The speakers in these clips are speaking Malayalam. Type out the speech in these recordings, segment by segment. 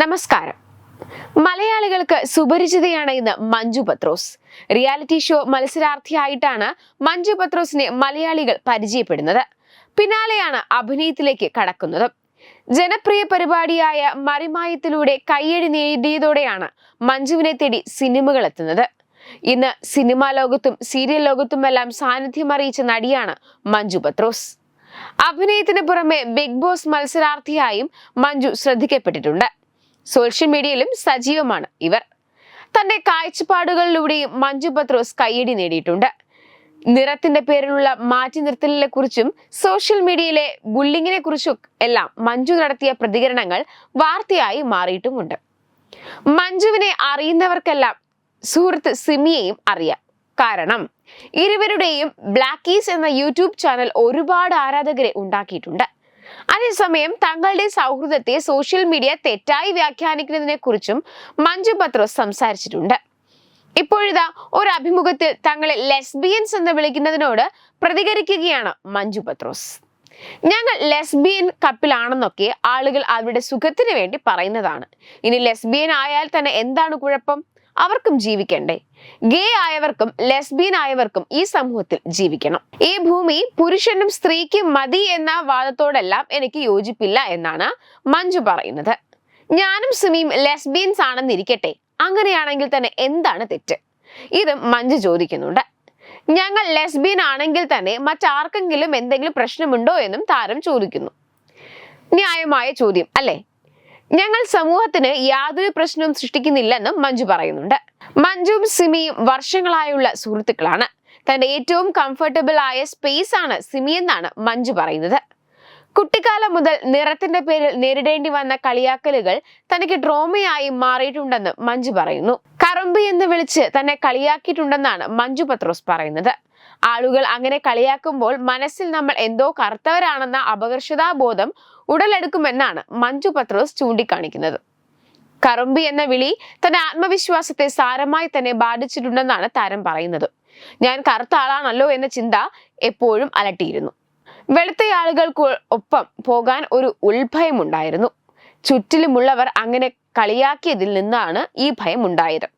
നമസ്കാരം. മലയാളികൾക്ക് സുപരിചിതയാണ് ഇന്ന് മഞ്ജു പത്രോസ്. റിയാലിറ്റി ഷോ മത്സരാർത്ഥിയായിട്ടാണ് മഞ്ജു പത്രോസിനെ മലയാളികൾ പരിചയപ്പെടുന്നത്. പിന്നാലെയാണ് അഭിനയത്തിലേക്ക് കടക്കുന്നത്. ജനപ്രിയ പരിപാടിയായ മറിമായത്തിലൂടെ കയ്യടി നേടിയതോടെയാണ് മഞ്ജുവിനെ തേടി സിനിമകൾ എത്തുന്നത്. ഇന്ന് സിനിമാ ലോകത്തും സീരിയൽ ലോകത്തുമെല്ലാം സാന്നിധ്യം അറിയിച്ച നടിയാണ് മഞ്ജു പത്രോസ്. അഭിനയത്തിന് പുറമെ ബിഗ് ബോസ് മത്സരാർത്ഥിയായും മഞ്ജു ശ്രദ്ധിക്കപ്പെട്ടിട്ടുണ്ട്. സോഷ്യൽ മീഡിയയിലും സജീവമാണ് ഇവർ. തന്റെ കാഴ്ചപ്പാടുകളിലൂടെയും മഞ്ജു പത്രോസ് കയ്യടി നേടിയിട്ടുണ്ട്. നിറത്തിന്റെ പേരിലുള്ള മാറ്റി നിർത്തലിനെ കുറിച്ചും സോഷ്യൽ മീഡിയയിലെ ബുള്ളിങ്ങിനെ കുറിച്ചും എല്ലാം മഞ്ജു നടത്തിയ പ്രതികരണങ്ങൾ വാർത്തയായി മാറിയിട്ടുമുണ്ട്. മഞ്ജുവിനെ അറിയുന്നവർക്കെല്ലാം സുഹൃത്ത് സിമിയെയും അറിയാം. കാരണം ഇരുവരുടെയും ബ്ലാക്കീസ് എന്ന യൂട്യൂബ് ചാനൽ ഒരുപാട് ആരാധകരെ ഉണ്ടാക്കിയിട്ടുണ്ട്. അതേസമയം തങ്ങളുടെ സൗഹൃദത്തെ സോഷ്യൽ മീഡിയ തെറ്റായി വ്യാഖ്യാനിക്കുന്നതിനെ കുറിച്ചും മഞ്ജു പത്രോസ് സംസാരിച്ചിട്ടുണ്ട്. ഇപ്പോഴിതാ ഒരു അഭിമുഖത്തിൽ തങ്ങളെ ലെസ്ബിയൻസ് എന്ന് വിളിക്കുന്നതിനോട് പ്രതികരിക്കുകയാണ് മഞ്ജു പത്രോസ്. ഞങ്ങൾ ലെസ്ബിയൻ കപ്പിലാണെന്നൊക്കെ ആളുകൾ അവരുടെ സുഖത്തിന് വേണ്ടി പറയുന്നതാണ്. ഇനി ലെസ്ബിയൻ ആയാൽ തന്നെ എന്താണ് കുഴപ്പം? അവർക്കും ജീവിക്കണ്ടേ. ഗേ ആയവർക്കും ലെസ്ബിയൻ ആയവർക്കും ഈ സമൂഹത്തിൽ ജീവിക്കണം. ഈ ഭൂമി പുരുഷനും സ്ത്രീക്കും മതി എന്ന വാദത്തോടെല്ലാം എനിക്ക് യോജിപ്പില്ല എന്നാണ് മഞ്ജു പറയുന്നത്. ഞാനും സിമിയും ലെസ്ബിയൻസ് ആണെന്നിരിക്കട്ടെ. അങ്ങനെയാണെങ്കിൽ തന്നെ എന്താണ് തെറ്റ്? ഇത് മഞ്ജു ചോദിക്കുന്നുണ്ട്. ഞങ്ങൾ ലെസ്ബിയൻ ആണെങ്കിൽ തന്നെ മറ്റാർക്കെങ്കിലും എന്തെങ്കിലും പ്രശ്നമുണ്ടോ എന്നും താരം ചോദിക്കുന്നു. ന്യായമായ ചോദ്യം അല്ലേ? ഞങ്ങൾ സമൂഹത്തിന് യാതൊരു പ്രശ്നവും സൃഷ്ടിക്കുന്നില്ലെന്നും മഞ്ജു പറയുന്നുണ്ട്. മഞ്ജുവും സിമിയും വർഷങ്ങളായുള്ള സുഹൃത്തുക്കളാണ്. തന്റെ ഏറ്റവും കംഫർട്ടബിൾ ആയ സ്പേസ് ആണ് സിമി എന്നാണ് മഞ്ജു പറയുന്നത്. കുട്ടിക്കാലം മുതൽ നിറത്തിന്റെ പേരിൽ നേരിടേണ്ടി വന്ന കളിയാക്കലുകൾ തനിക്ക് ഡ്രോമയായി മാറിയിട്ടുണ്ടെന്ന് മഞ്ജു പറയുന്നു. കറുമ്പി എന്ന് വിളിച്ച് തന്നെ കളിയാക്കിയിട്ടുണ്ടെന്നാണ് മഞ്ജു പത്രോസ് പറയുന്നത്. ആളുകൾ അങ്ങനെ കളിയാക്കുമ്പോൾ മനസ്സിൽ നമ്മൾ എന്തോ കറുത്തവരാണെന്ന അപകർഷതാബോധം ഉടലെടുക്കുമെന്നാണ് മഞ്ജു പത്രോസ് ചൂണ്ടിക്കാണിക്കുന്നത്. കറുമ്പി എന്ന വിളി തന്റെ ആത്മവിശ്വാസത്തെ സാരമായി തന്നെ ബാധിച്ചിട്ടുണ്ടെന്നാണ് താരം പറയുന്നത്. ഞാൻ കറുത്ത ആളാണല്ലോ എന്ന ചിന്ത എപ്പോഴും അലട്ടിയിരുന്നു. വെളുത്ത ആളുകൾക്ക് ഒപ്പം പോകാൻ ഒരു ഉത്ഭയമുണ്ടായിരുന്നു. ചുറ്റിലുമുള്ളവർ അങ്ങനെ കളിയാക്കിയതിൽ നിന്നാണ് ഈ ഭയം ഉണ്ടായത്.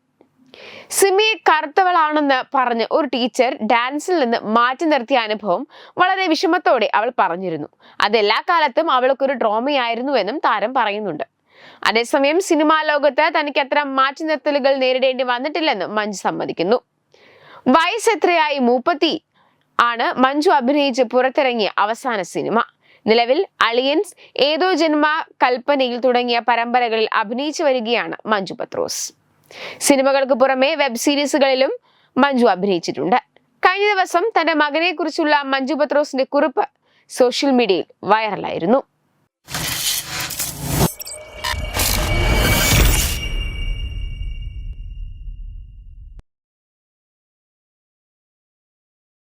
സിമിയെ കറുത്തവളാണെന്ന് പറഞ്ഞ് ഒരു ടീച്ചർ ഡാൻസിൽ നിന്ന് മാറ്റി നിർത്തിയ അനുഭവം വളരെ വിഷമത്തോടെ അവൾ പറഞ്ഞിരുന്നു. അത് എല്ലാ കാലത്തും അവൾക്കൊരു ഡ്രോമയായിരുന്നു എന്നും താരം പറയുന്നുണ്ട്. അതേസമയം സിനിമാ ലോകത്ത് തനിക്ക് അത്ര മാറ്റി നിർത്തലുകൾ നേരിടേണ്ടി വന്നിട്ടില്ലെന്നും മഞ്ജു സമ്മതിക്കുന്നു. വയസ്സ് എത്രയായി? മൂപ്പത്തി ആണ് മഞ്ജു അഭിനയിച്ച് പുറത്തിറങ്ങിയ അവസാന സിനിമ. നിലവിൽ അളിയൻസ് ഏതോ ജന്മ കൽപ്പനയിൽ തുടങ്ങിയ പരമ്പരകളിൽ അഭിനയിച്ചു വരികയാണ് മഞ്ജു പത്രോസ്. സിനിമകൾക്ക് പുറമെ വെബ് സീരീസുകളിലും മഞ്ജു അഭിനയിച്ചിട്ടുണ്ട്. കഴിഞ്ഞ ദിവസം തന്റെ മകനെ കുറിച്ചുള്ള മഞ്ജു പത്രോസിന്റെ കുറിപ്പ് സോഷ്യൽ മീഡിയയിൽ വൈറലായിരുന്നു